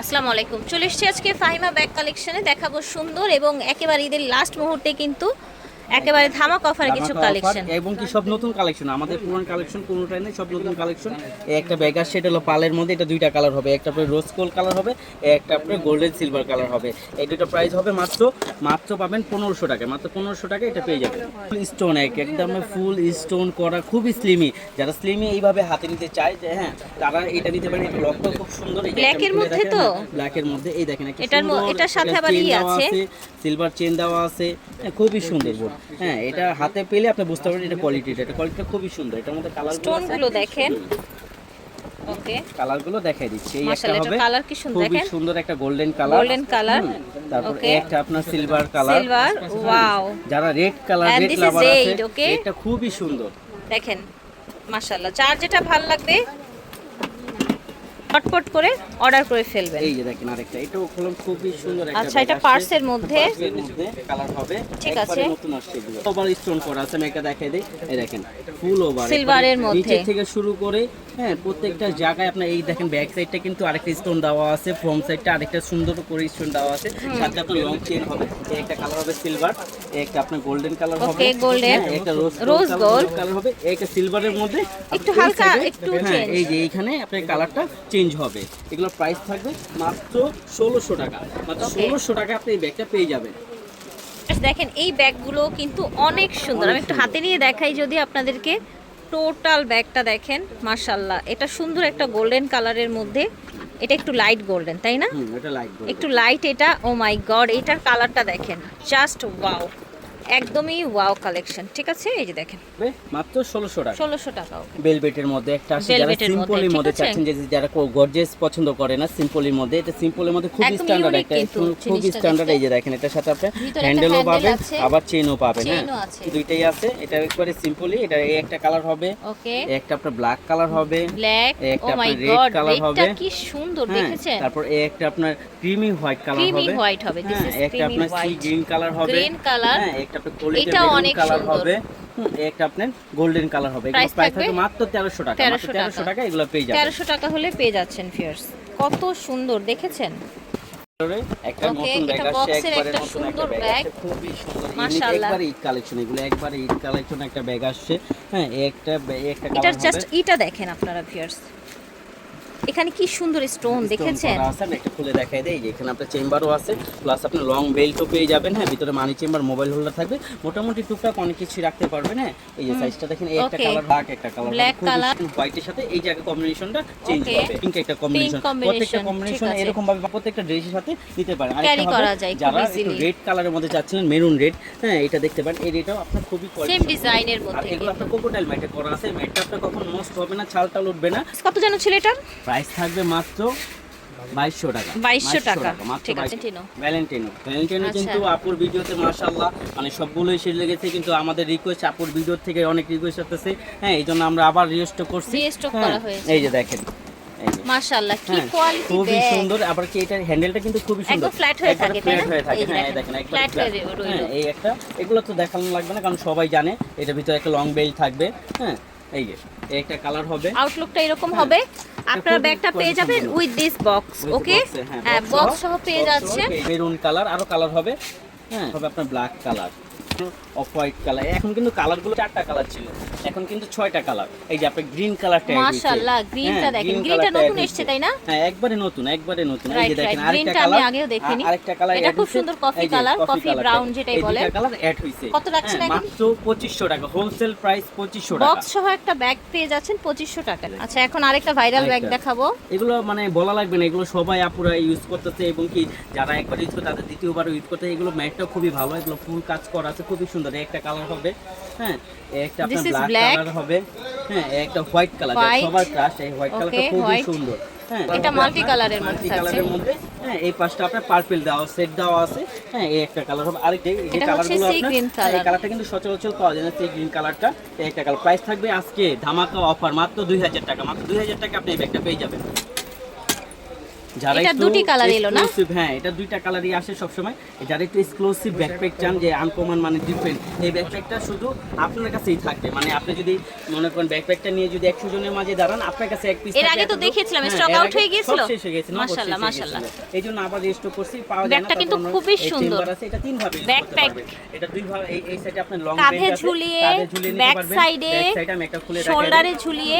আসসালামু আলাইকুম। চলে এসছি আজকে ফাহিমা ব্যাগ কালেকশনে দেখাবো সুন্দর এবং একেবারে ঈদের লাস্ট মুহূর্তে কিন্তু একেবারে ধামাক অফার কিছু কালেকশন এবং কি সব নতুন কালেকশন আমাদের পুরান কালেকশন কোনোটাই নেই সব নতুন কালেকশন একটা ব্যাগ আসছে এটা হলো পালের মধ্যে এটা দুইটা কালার হবে। একটা আপনার রোজ গোল্ড কালার হবে একটা আপনার গোল্ডেন সিলভার কালার হবে। এই দুটো প্রাইস হবে মাত্র মাত্র পাবেন পনেরোশো টাকা মাত্র পনেরোশো টাকা এটা পেয়ে যাবেন। ফুল স্টোন এক একদম ফুল স্টোন করা খুবই স্লিমি যারা স্লিমি এইভাবে হাতে নিতে চায় যে হ্যাঁ তারা এটা নিতে পারেন। এটা লকটা খুব সুন্দর। এর মধ্যে তো? ব্ল্যাকের মধ্যে। এই দেখেন এটার এটার সাথে আবার ই আছে। সিলভার চেন দেওয়া আছে। হ্যাঁ, খুবই সুন্দর। হ্যাঁ এটা হাতে পেলে আপনি বুঝতে পারবেন এটা কোয়ালিটিটা এটা কোয়ালিটিটা খুবই সুন্দর। এটার মধ্যে কালার স্টোনগুলো দেখেন। ওকে। কালারগুলো দেখাই দিচ্ছি। এই একটা হবে কালার কি সুন্দর দেখেন? সুন্দর একটা গোল্ডেন কালার Golden color, তারপর একটা আপনার সিলভার কালার সিলভার ওয়াও যারা রেড কালার রেড লাভার আছে এটা খুবই সুন্দর। দেখেন মাশাআল্লাহ। যার যেটা ভালো লাগবে ফটফট করে অর্ডার করে ফেলবেন এই যে দেখেন আরেকটা এটাও হলো খুবই সুন্দর একটা আচ্ছা, এটা। পার্সের মধ্যে? কালার হবে ঠিক আছে। নতুন আসছে এগুলো ওভার স্টোন করা আছে আমি একটা দেখাই দেই এই দেখেন ফুল ওভার Silver-এর মধ্যে। নিচে থেকে শুরু করে হ্যাঁ প্রত্যেকটা জায়গায় আপনার এই দেখেন ব্যাক সাইডটা কিন্তু আরেকটা স্টোন দেওয়া আছে ফ্রন্ট সাইডটা আরেকটা সুন্দর করে স্টোন দেওয়া আছে সাথে আপনার লং চেন হবে এই একটা কালার হবে সিলভার একটা আপনার গোল্ডেন কালার হবে Okay, golden. হ্যাঁ, একটা রোজ Rose gold. কালার হবে একটা সিলভারের মধ্যে একটু হালকা, একটু হ্যাঁ change। এই যে এইখানে আপনার কালারটা চেঞ্জ হবে। এগুলোর প্রাইস থাকবে মাত্র ষোলোশো টাকা। মাত্র ষোলোশো টাকা আপনি এই ব্যাগটা পেয়ে যাবেন। দেখেন এই ব্যাগগুলো কিন্তু অনেক সুন্দর। আমি একটু হাতে নিয়ে দেখাই যদি আপনাদেরকে। টোটাল ব্যাগটা দেখেন মাশাল্লাহ এটা সুন্দর একটা গোল্ডেন কালারের মধ্যে। এটা একটু লাইট গোল্ডেন তাই না? একটু লাইট এটা ও মাই গড এটার কালারটা দেখেন। জাস্ট ওয়াও একদমই ওয়াও কালেকশন ঠিক আছে? এই যে দেখেন। মাত্র ষোলোশো টাকা। ষোলোশো টাকা ওকে বেলভেটের মধ্যে একটা আছে যারা সিম্পলের মধ্যে চাচ্ছেন যে যারা গর্জেস পছন্দ করে না সিম্পলের মধ্যে এটা সিম্পলের মধ্যে একদম স্ট্যান্ডার্ড একটা খুব স্ট্যান্ডার্ড এই যে দেখেন এটার সাথে আপনি হ্যান্ডেলও পাবেন আবার চেইনও পাবেন হ্যাঁ? দুইটাই আছে এটা একবারে সিম্পলি এটা এই একটা কালার হবে ওকে একটা আপনার ব্ল্যাক কালার হবে black oh my God color হবে। কি সুন্দর হ্যাঁ, দেখেছেন? তারপর এই একটা আপনার ক্রিমি হোয়াইট কালার হবে। white হবে, this হ্যাঁ, is একটা আপনার সি গ্রিন কালার হবে। Color, হ্যাঁ একটা আপনার কোয়ালিটি মেরুন অনেক কালার। হবে। একটা আপনার গোল্ডেন কালার হবে। এগুলো প্রাইস থাকবে? মাত্র 1300 টাকা। মাত্র 1300 1300 টাকা। এগুলো পেয়ে যাবেন। তেরোশো টাকা হলে পেয়ে যাচ্ছেন ফিয়ার্স কত সুন্দর দেখেছেন? একটা নতুন ব্যাগ আসছে একবারে নতুন সুন্দর একটা ব্যাগ খুবই সুন্দর ইউনিক মাশাআল্লাহ। একবারে ঈদ কালেকশন এগুলো একবারে ঈদ কালেকশন একটা ব্যাগ আসছে। হ্যাঁ একটা একটা এটার কালার জাস্ট ইটা দেখেন আপনারা এখানে কি সুন্দর স্টোন দেখেছেন? একটা খুলে দেখাই দেই যে এখানে আপনার চেম্বারও আছে প্লাস আপনি লং বেল্টও পেয়ে যাবেন হ্যাঁ ভিতরে মানি চেম্বার মোবাইল হোল্ডার থাকবে। মোটামুটি টুকটাক অনেক কিছু রাখতে পারবেন হ্যাঁ এই যে সাইজটা দেখেন এই একটা. কালার ব্ল্যাক একটা কালার Black colour। হোয়াইটের সাথে এই জায়গা কম্বিনেশনটা চেঞ্জ হবে পিঙ্ক একটা কম্বিনেশন প্রত্যেকটা কম্বিনেশন এরকম ভাবে প্রত্যেকটা ড্রেসের সাথে নিতে পারেন। আরেকটা হবে করা যায় যারা একটু রেড কালারের মধ্যে চাচ্ছিলেন মেরুন রেড হ্যাঁ এটা দেখতে পারেন এই রেডটাও আপনার খুবই সেম ডিজাইনের মধ্যে। এগুলো আপনার কোকোটাইল ম্যাটে করা আছে ম্যাটটা আপনার কখন নষ্ট হবে না ছাল টাল উঠবে না। কত যেন ছিল এটা প্রাইস থাকবে মাত্র বাইশশো টাকা। 2200 টাকা। ঠিক আছে, টিনো। ভ্যালেন্টিনো ভ্যালেন্টিনো আচ্ছা। কিন্তু আপুর ভিডিওতে মাশাআল্লাহ মানে সবগুলোই এসে লেগেছে কিন্তু আমাদের রিকোয়েস্ট আপুর ভিডিও থেকে অনেক রিকোয়েস্ট আসতেছে। হ্যাঁ এই জন্য আমরা আবার রিস্টক করছি। হ্যাঁ, করা হয়েছে। এই যে দেখেন মাশাআল্লাহ কি হ্যাঁ, কোয়ালিটি খুবই সুন্দর আবার কি এটার হ্যান্ডেলটা কিন্তু খুবই সুন্দর। একদম flat হয়ে থাকে, ফ্ল্যাট হয়ে থাকে। হ্যাঁ দেখেন, দেখেন একবার হয়ে রইল। এই একটা এগুলো তো দেখানো লাগবে না কারণ সবাই জানে এটার ভিতরে একটা লং বেল্ট থাকবে। হ্যাঁ এই যে একটা কালার হবে। আউটলুকটা এরকম হবে। আপনার ব্যাগটা পেয়ে যাবেন উইথ দিস বক্স ওকে হ্যাঁ বক্স সহ পেয়ে যাচ্ছে। মেরুন কালার আরও কালার হবে। হ্যাঁ হবে আপনার black colour off white colour এখন কিন্তু কালারগুলো চারটা কালার ছিল। এখন কিন্তু ছয়টা কালার এই যে আপনার গ্রিন কালারটা মাশাআল্লাহ, greenটা দেখেন। greenটা নতুন এসছে, তাই না? হ্যাঁ একবারে নতুন একবারে নতুন। এই যে দেখেন আরেকটা আমি কালার আগেও দেখিনি। আরেকটা কালার এটা খুব সুন্দর coffee color, coffee brown যেটাই বলে। কালার অ্যাড হইছে কত রাখছেন হ্যাঁ, মাত্র 2500 টাকা। হোলসেল প্রাইস 2500 টাকা। বক্স সহ একটা ব্যাগ পেয়ে যাচ্ছেন পঁচিশশো টাকা। আচ্ছা এখন আরেকটা ভাইরাল ব্যাগ দেখাবো। এগুলো মানে বলা লাগবে না এগুলো সবাই আপুরা ইউজ করতেছে এবং কি যারা একবার ইউজ করে তাদের দ্বিতীয়বার ইউজ করতে এগুলো ম্যাটটা খুবই ভালো। এগুলো ফুল কাজ করা আছে খুবই সুন্দর এই একটা কালার হবে হ্যাঁ একটা আপনার ব্ল্যাক কালার হবে হ্যাঁ একটা হোয়াইট কালার সবার ক্রাশ এই হোয়াইট কালারটা খুবই সুন্দর হ্যাঁ। এটা multi colour মধ্যে কালারের মধ্যে হ্যাঁ এই পাশটা আপনার পার্পল সেট আছে হ্যাঁ এই একটা কালার হবে। এই কালারগুলো আপনার হ্যাঁ, এই। কালারটা কিন্তু সচরাচর পাওয়া যায় না সেই গ্রিন কালারটা এই একটা কালার প্রাইস থাকবে আজকে ধামাকা অফার মাত্র দুই হাজার টাকা মাত্র দুই হাজার টাকা আপনি এই ব্যাগটা পেয়ে যাবেন। যারা এটা দুটি কালার এলো না হ্যাঁ এটা দুইটা কালারই আসে সবসময় যারা একটু এক্সক্লুসিভ ব্যাকপ্যাক চান যে আনকমন মানে ডিফারেন্ট এই ব্যাকপ্যাকটা শুধু আপনার কাছেই থাকবে মানে আপনি যদি মনে করেন ব্যাকপ্যাকটা নিয়ে যদি একশো জনের মাঝে দাঁড়ান আপনার কাছে এক পিস এর আগে তো দেখেছিলাম, stock out হয়ে গিয়েছিল? শেষ হয়ে গেছে মাশাআল্লাহ, মাশাআল্লাহ। গেছিল। এই জন্য আবার করছি পাওয়া যায় না ব্যাগটা কিন্তু খুবই সুন্দর। এটা তিন ভাবে। পারবে। এটা দুই ভাবে এই এই সাইডে আপনার লং কাঁধে ঝুলিয়ে ব্যাক সাইডে আমি একটা খুলে। শোল্ডারে ঝুলিয়ে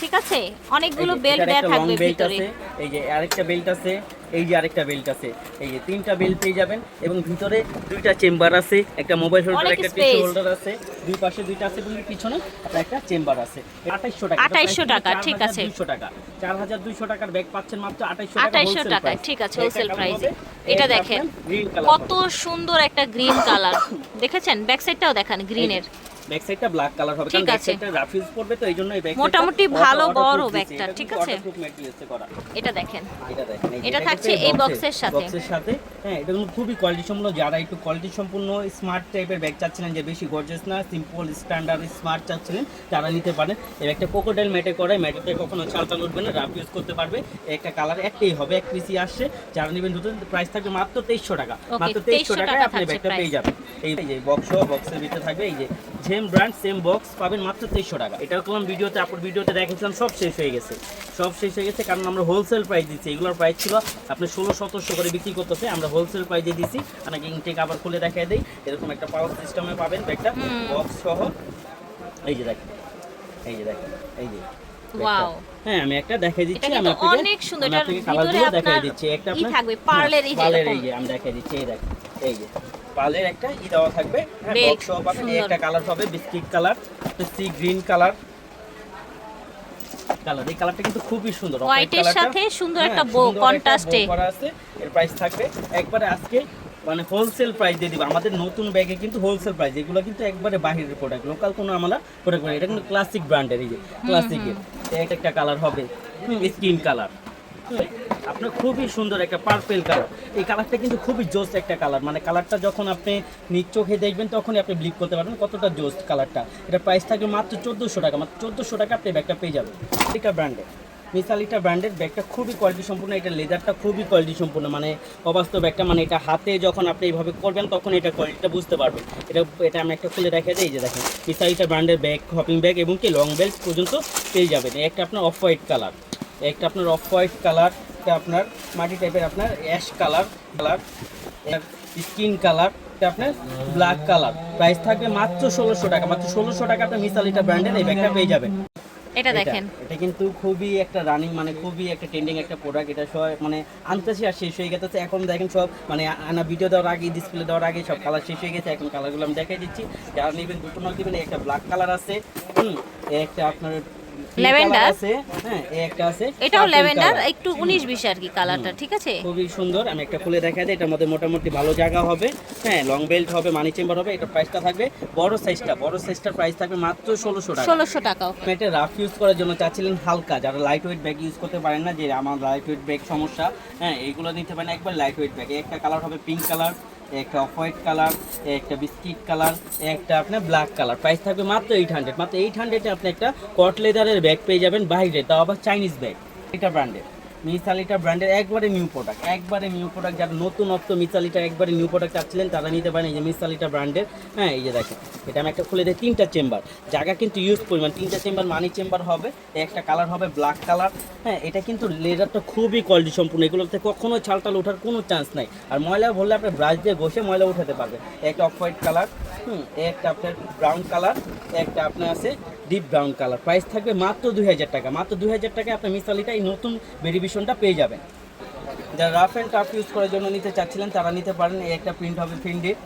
ঠিক আছে? অনেকগুলো বেল্ট দেয়া থাকবে ভিতরে। এই যে আরেকটা বেল্ট আছে এই যে আরেকটা বেল্ট আছে। এই যে তিনটা বেল্ট পেয়ে যাবেন এবং ভিতরে দুইটা চেম্বার আছে একটা মোবাইল হোল্ডার একটা। টিস্যু হোল্ডার আছে। দুই পাশে দুইটা আছে এবং পিছনে একটা চেম্বার আছে। 2800 টাকা। 2800 টাকা, ঠিক আছে। 200 টাকা। 4200 টাকার ব্যাগ পাচ্ছেন মাত্র 2800 টাকা 2800 wholesale টাকায়, price। ঠিক আছে, price-এ। হবে, এটা দেখেন। কত সুন্দর একটা গ্রিন কালার দেখেছেন? ব্যাক সাইডটাও দেখান গ্রিনের ব্যাক সাইডটা ব্ল্যাক কালার হবে কারণ ব্যাক সাইডটা রাফ ইউজ করবে তো এইজন্য এই ব্যাক মোটামুটি ভালো বড় ব্যাগটা, ঠিক আছে? এটা দেখেন। এটা দেখেন এটা থাকছে এই বক্সের সাথে। বক্সের সাথে। হ্যাঁ এটা কিন্তু খুবই কোয়ালিটি সম্পূর্ণ যারা একটু কোয়ালিটি সম্পূর্ণ স্মার্ট টাইপের ব্যাগ চাচ্ছিলেন যে বেশি গর্জিয়াস না সিম্পল স্ট্যান্ডার্ড স্মার্ট চাচ্ছিলেন তারা নিতে পারেন। এর একটা কোকোডাইল ম্যাটে করে ম্যাটেতে কখনো চালটাল উঠবে না রাফ ইউজ করতে পারবে। একটা কালার একটাই হবে এক পিসি আসছে। যারা নেবেন দুটো প্রাইস থাকবে মাত্র তেইশশো টাকা। মাত্র তেইশশো টাকায় টাকা আপনি ব্যাগটা পেয়ে যাবেন। এই যে বক্স বক্সের ভিতরে থাকবে এই যে সেম ব্র্যান্ড সেম বক্স পাবেন মাত্র তেইশশো টাকা। এটা করলাম ভিডিওতে আপনার ভিডিওতে দেখেছিলাম সব শেষ হয়ে গেছে। সব শেষ হয়ে গেছে কারণ আমরা হোলসেল প্রাইস দিচ্ছি। এগুলোর প্রাইস ছিল আপনি ষোলো সতেরোশো করে বিক্রি করতেছে আমরা হোলসেল প্রাইসে দিচ্ছি আপনাকে ইনটেক আবার খুলে দেখাই দিই। এরকম একটা পাওয়ার সিস্টেমে পাবেন ব্যাগটা বক্স সহ। এই যে দেখেন এই যে দেখেন এই যে ওয়াও হ্যাঁ আমি একটা দেখাই দিচ্ছি আমি আপনাকে অনেক সুন্দর। এটার ভিতরে কালারগুলো দেখাই দিচ্ছি। একটা আপনার পার্লের এই যে পার্লের এরকম। এই যে আমি দেখাই দিচ্ছি এই দেখেন এই যে। পার্লের একটা ই দেওয়া থাকবে। হ্যাঁ। একটা কালার হবে biscuit colour sea green colour colour এই কালারটা কিন্তু খুবই সুন্দর হোয়াইটের সাথে সুন্দর হ্যাঁ, একটা বো কন্ট্রাস্টে করা আছে এর প্রাইস থাকবে। একবারে আজকে মানে হোলসেল প্রাইস দিয়ে দিব। আমাদের নতুন ব্যাগে কিন্তু হোলসেল প্রাইস এগুলো কিন্তু একবারে বাহিরের প্রোডাক্ট লোকাল কোনো আমরা প্রোডাক্ট এটা কিন্তু ক্লাসিক ব্র্যান্ডের এই যে ক্লাসিকের এক একটা কালার হবে স্কিন কালার আপনার খুবই সুন্দর একটা পার্পেল কালার এই কালারটা কিন্তু খুবই জোস একটা কালার মানে কালারটা যখন আপনি নিজ চোখে দেখবেন, তখনই আপনি ব্লিক করতে পারবেন কতটা জোস কালারটা এটা প্রাইস থাকবে মাত্র চোদ্দোশো টাকা। মাত্র চোদ্দোশো টাকা আপনি ব্যাগটা পেয়ে যাবেন। এটা ব্র্যান্ডের মিসালিটা ব্র্যান্ডের ব্যাগটা খুবই কোয়ালিটি সম্পূর্ণ। এটা লেদারটা খুবই কোয়ালিটি সম্পূর্ণ। মানে অবাস্তব একটা মানে এটা হাতে যখন আপনি এইভাবে করবেন, তখন এটা কোয়ালিটিটা বুঝতে পারবেন। এটা এটা আমি একটা খুলে দেখা যায় এই যে দেখেন। মিসালিটা ব্র্যান্ডের ব্যাগ হপিং ব্যাগ এবং কি লং বেল্ট পর্যন্ত পেয়ে যাবেন। একটা আপনার অফ হোয়াইট কালার একটা আপনার অফ হোয়াইট কালার আপনার মাটি টাইপের আপনার ash colour colour skin colour আপনার ব্ল্যাক কালার প্রাইস থাকবে মাত্র ষোলোশো টাকা মাত্র ষোলোশো টাকা আপনি মিসালিটা ব্র্যান্ডের এই ব্যাগটা পেয়ে যাবেন। এটা দেখেন। এটা কিন্তু খুবই একটা রানিং মানে খুবই একটা ট্রেন্ডিং একটা প্রোডাক্ট এটা সব মানে আনতেছি আর শেষ হয়ে গেছে। এখন দেখেন সব মানে আনা ভিডিও দেওয়ার আগে ডিসপ্লে দেওয়ার আগে সব কালার শেষ হয়ে গেছে। এখন কালারগুলো আমি দেখাই দিচ্ছি। যারা নেবেন দুটো নক দিবেন একটা ব্ল্যাক কালার আছে। হুম একটা আপনার আছে হ্যাঁ এই একটা আছে এটাও ল্যাভেন্ডার একটু আর কি কালারটা ঠিক আছে? খুবই সুন্দর আমি একটা খুলে দেখা দিই এটার মধ্যে মোটামুটি ভালো জায়গা হবে হ্যাঁ লং বেল্ট হবে মানি চেম্বার হবে এটা প্রাইসটা থাকবে বড় সাইজটা বড় সাইজটার প্রাইস থাকবে মাত্র ষোলোশো টাকা। আপনি এটা রাফ ইউজ করার জন্য চাচ্ছিলেন হালকা যারা লাইট ওয়েট ব্যাগ ইউজ করতে পারেন না যে আমার লাইট ওয়েট ব্যাগ সমস্যা হ্যাঁ এইগুলো নিতে পারেন একবার লাইট ওয়েট ব্যাগ একটা কালার হবে পিঙ্ক কালার একটা অফ হোয়াইট কালার একটা বিস্কিট কালার একটা আপনার ব্ল্যাক কালার প্রাইস থাকবে মাত্র এইট হান্ড্রেড মাত্র এইট হান্ড্রেডে আপনি একটা কট লেদারের ব্যাগ পেয়ে যাবেন, বাইরে। তাও আবার চাইনিজ ব্যাগ এটা ব্র্যান্ডের মিসালিটা ব্র্যান্ডের একবারে নিউ প্রোডাক্ট একবারে নিউ প্রোডাক্ট যারা নতুনত্ব মিসালিটা একবারে নিউ প্রোডাক্ট চাচ্ছিলেন, তারা নিতে পারেন এই যে মিসালিটা ব্র্যান্ডের। হ্যাঁ এই যে দেখেন, এটা আমি একটা খুলে দিই, তিনটা চেম্বার জায়গা কিন্তু ইউজ পরিমাণ, তিনটা চেম্বার মানি চেম্বার হবে, একটা কালার হবে ব্ল্যাক কালার হ্যাঁ এটা কিন্তু লেদারটা খুবই কোয়ালিটি সম্পূর্ণ এগুলোতে কখনো ছালটাল ওঠার কোনো চান্স নাই। আর ময়লা বললে আপনি ব্রাশ দিয়ে ঘষে ময়লা উঠাতে পারবেন। একটা অফ হোয়াইট কালার হুম, একটা আপনার ব্রাউন কালার একটা আপনার আছে ডিপ ব্রাউন কালার প্রাইস থাকবে মাত্র দুই হাজার টাকা। মাত্র দুই হাজার টাকায় আপনার মিসালিটা এই নতুন ভেরিভিশনটা পেয়ে যাবেন। যারা রাফ অ্যান্ড টাফ ইউজ করার জন্য নিতে চাচ্ছিলেন, তারা নিতে পারেন। এই একটা প্রিন্ট হবে ফিন্ডের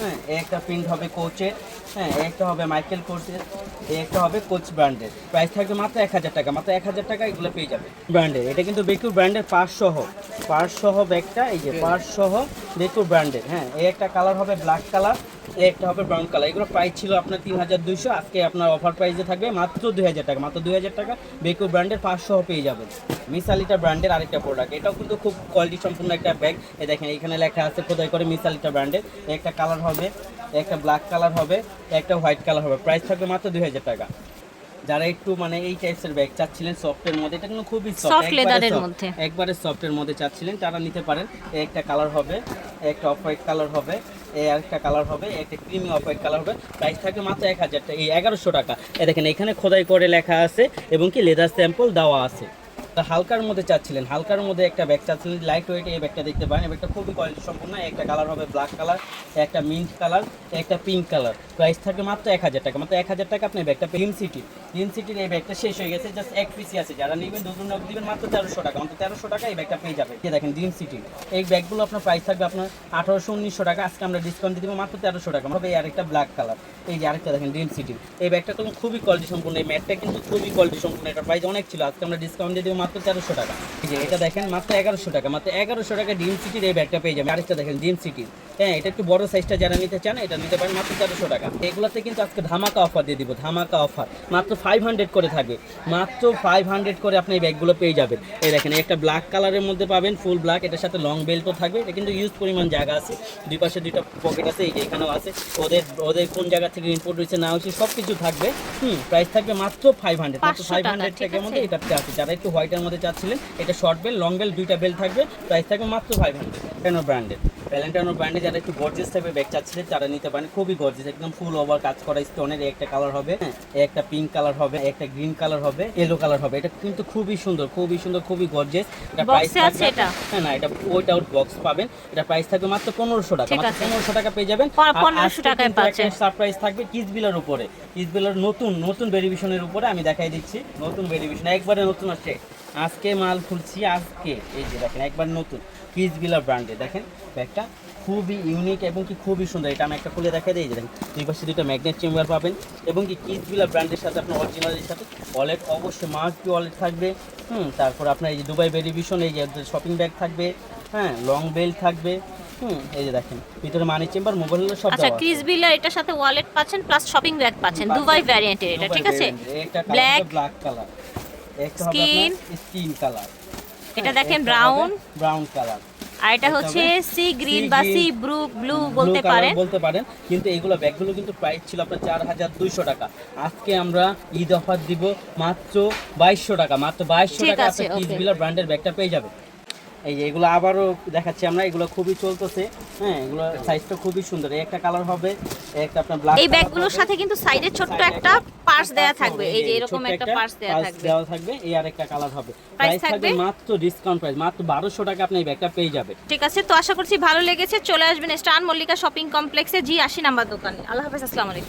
হ্যাঁ একটা প্রিন্ট হবে কোচের হ্যাঁ একটা হবে মাইকেল কোচের এই একটা হবে কোচ ব্র্যান্ডের প্রাইস থাকবে মাত্র এক হাজার টাকা। মাত্র এক হাজার টাকা এগুলো পেয়ে যাবে। ব্র্যান্ডের এটা কিন্তু বেকুর ব্র্যান্ডের পার্স সহ। ব্যাগটা, এই যে সহ বেকুর ব্র্যান্ডের হ্যাঁ এই একটা কালার হবে ব্ল্যাক কালার, এই একটা হবে ব্রাউন কালার। এগুলো প্রাইস ছিল আপনার তিন হাজার দুইশো। আজকে আপনার অফার প্রাইসে থাকবে মাত্র দুই হাজার টাকা। মাত্র দুই হাজার টাকা বেকু ব্র্যান্ডের পাঁচশো পেয়ে যাবেন। মিসালিটা ব্র্যান্ডের আরেকটা প্রোডাক্ট এটাও কিন্তু খুব কোয়ালিটি সম্পূর্ণ একটা ব্যাগ। এই দেখেন, এখানে লেখা আছে, খোদাই করে মিসালিটা ব্র্যান্ডের একটা কালার হবে একটা ব্ল্যাক কালার হবে একটা হোয়াইট কালার হবে। প্রাইস থাকবে মাত্র দুই হাজার টাকা। যারা একটু মানে এই টাইপসের ব্যাগ চাচ্ছিলেন সফটের মধ্যে এটা কিন্তু খুবই সফট এর মধ্যে। একবারে সফটের মধ্যে চাচ্ছিলেন তারা নিতে পারেন। একটা কালার হবে একটা অফ হোয়াইট কালার হবে এই একটা কালার হবে একটা ক্রিমি অফ হোয়াইট কালার হবে। প্রাইস থাকবে মাত্র এক হাজার টাকা এই এগারোশো টাকা। এ দেখেন এখানে খোদাই করে লেখা আছে এবং কি লেদার স্যাম্পল দেওয়া আছে। তা হালকার মধ্যে চাচ্ছিলেন। হালকার মধ্যে একটা ব্যাগ চাচ্ছিলেন। লাইট ওয়েট এই ব্যাগটা দেখতে পারেন, এই ব্যাগটা খুবই কোয়ালিটি সম্পূর্ণ একটা কালার হবে ব্ল্যাক কালার একটা মিন্ট কালার একটা পিঙ্ক কালার প্রাইস থাকবে মাত্র এক হাজার টাকা। মাত্র এক হাজার টাকা আপনি ব্যাগটা ড্রিম সিটি ড্রিম সিটির এই ব্যাগটা শেষ হয়ে গেছে। জাস্ট এক পিসি আছে। যারা নেবেন, দুজন নক দিবেন, মাত্র তেরোশো টাকা। মাত্র তেরোশো টাকা এই ব্যাগটা পেয়ে যাবে দেখেন ড্রিম সিটি এই ব্যাগগুলো আপনার প্রাইস থাকবে আপনার আঠারোশো, উনিশশো টাকা। আজকে আমরা ডিসকাউন্ট দিয়ে দেবো মাত্র তেরোশো টাকা। হবে এই আরেকটা ব্ল্যাক কালার এই যে আরেকটা দেখেন ড্রিম সিটি এই ব্যাগটা কিন্তু খুবই কোয়ালিটি সম্পূর্ণ এই ম্যাটটা কিন্তু খুবই কোয়ালিটি সম্পূর্ণ এটা প্রাইস অনেক ছিল। আজকে আমরা ডিসকাউন্ট দিয়ে দেবো মাত্র তেরোশো টাকা। যে এটা দেখেন মাত্র এগারোশো টাকা মাত্র এগারোশো টাকা ড্রিম সিটির এই ব্যাগটা পেয়ে যাবেন। আরেকটা দেখেন ড্রিম সিটির হ্যাঁ এটা একটু বড় সাইজটা যারা নিতে চান এটা নিতে পারেন মাত্র তেরোশো টাকা। এগুলোতে কিন্তু আজকে ধামাকা অফার দিয়ে দিব ধামাকা অফার মাত্র ফাইভ হান্ড্রেড করে থাকবে। মাত্র ফাইভ হান্ড্রেড করে আপনি এই ব্যাগগুলো পেয়ে যাবেন। এই দেখেন একটা ব্ল্যাক কালারের মধ্যে পাবেন ফুল ব্ল্যাক এটার সাথে লং বেল্টও থাকবে। এটা কিন্তু ইউজ পরিমাণ জায়গা আছে। দুই পাশে দুইটা পকেট আছে এই যে এখানেও আছে। ওদের ওদের কোন জায়গা থেকে ইম্পোর্ট হয়েছে না হয়েছে সব কিছু থাকবে। হুম প্রাইস থাকবে মাত্র ফাইভ হান্ড্রেড মাত্র ফাইভ হান্ড্রেড টাকার মধ্যে এটাতে আছে। যারা একটু হোয়াইটের মধ্যে চাচ্ছিলেন এটা শর্ট বেল লং বেল দুইটা বেল থাকবে প্রাইস থাকবে মাত্র ফাইভ হান্ড্রেড কেন ব্র্যান্ডেড ভ্যালেন্টাইনো ব্র্যান্ডে যারা একটু গর্জিয়াস টাইপের ব্যাগ চাচ্ছিলেন তারা নিতে পারেন খুবই গর্জিয়াস একদম ফুল ওভার কাজ করা স্টোনের একটা কালার হবে হ্যাঁ, একটা পিঙ্ক কালার হবে একটা গ্রিন কালার হবে ইয়েলো কালার হবে এটা কিন্তু খুবই সুন্দর খুবই সুন্দর খুবই গর্জিয়াস এটা প্রাইস আছে এটা? হ্যাঁ না এটা ওইট আউট বক্স পাবেন এটা প্রাইস থাকবে মাত্র পনেরোশো টাকা মাত্র পনেরোশো টাকা পেয়ে যাবেন। পনেরো- আর 1500 আজকে টাকায় পাচ্ছেন। সারপ্রাইজ থাকবে কিসবিলের উপরে। কিসবিলের নতুন নতুন ভেরিয়েশনের উপরে আমি দেখাই দিচ্ছি নতুন ভেরিয়েশন একবারে নতুন আসছে। আজকে মাল খুলছি আজকে। এই যে দেখেন একবার নতুন। কিসবিলার ব্র্যান্ডে দেখেন ব্যাগটা খুবই ইউনিক এবং কি খুবই সুন্দর। এটা আমি একটা খুলে দেখাই দিই দেখেন দুই পাশে দুটো ম্যাগনেট চেম্বার পাবেন এবং কি কিসবিলা ব্র্যান্ডের সাথে আপনার অরিজিনালের সাথে ওয়ালেট অবশ্যই মাস্ট বি ওয়ালেট থাকবে। হুম তারপর আপনার এই যে দুবাই ভেরিয়েশন এই যে শপিং ব্যাগ থাকবে। হ্যাঁ লং বেল্ট থাকবে। হুম এই যে দেখেন ভিতরে মানি চেম্বার মোবাইল সব আচ্ছা। ক্রিস বিলার এটার সাথে ওয়ালেট পাচ্ছেন প্লাস শপিং ব্যাগ পাচ্ছেন দুবাই ভ্যারিয়েন্টের এটা ঠিক আছে? ব্ল্যাক ব্ল্যাক কালার আপনার স্কিন কালার এটা দেখেন ব্রাউন ব্রাউন কালার আর এটা হচ্ছে সি গ্রিন বা সি ব্লু ব্লু বলতে পারেন। বলতে পারেন। কিন্তু এগুলো ব্যাগগুলো কিন্তু প্রাইস ছিল আপনার চার হাজার দুইশো টাকা। আজকে আমরা ঈদ অফার দিব মাত্র বাইশশো টাকা। মাত্র বাইশশো টাকা আপনার okay. ব্র্যান্ডের ব্যাগটা পেয়ে যাবে এই যে এগুলো আবারও দেখাচ্ছি আমরা এগুলো খুবই চলতেছে হ্যাঁ এগুলো সাইজটা খুবই সুন্দর। এই একটা কালার হবে এই একটা আপনার ব্ল্যাক এই ব্যাগগুলোর সাথে কিন্তু সাইডে ছোট্ট একটা পার্স দেয়া থাকবে। এই যে এরকম একটা পার্স দেয়া থাকবে। দেওয়া থাকবে এই আরেকটা কালার হবে। প্রাইস থাকবে? মাত্র ডিসকাউন্ট প্রাইস মাত্র বারোশো টাকা আপনি এই ব্যাগটা পেয়ে যাবেন। ঠিক আছে তো আশা করছি ভালো লেগেছে। চলে আসবেন স্টান মল্লিকা শপিং কমপ্লেক্সে জি আশি নাম্বার দোকানে। আল্লাহ হাফেজ আসসালামু আলাইকুম।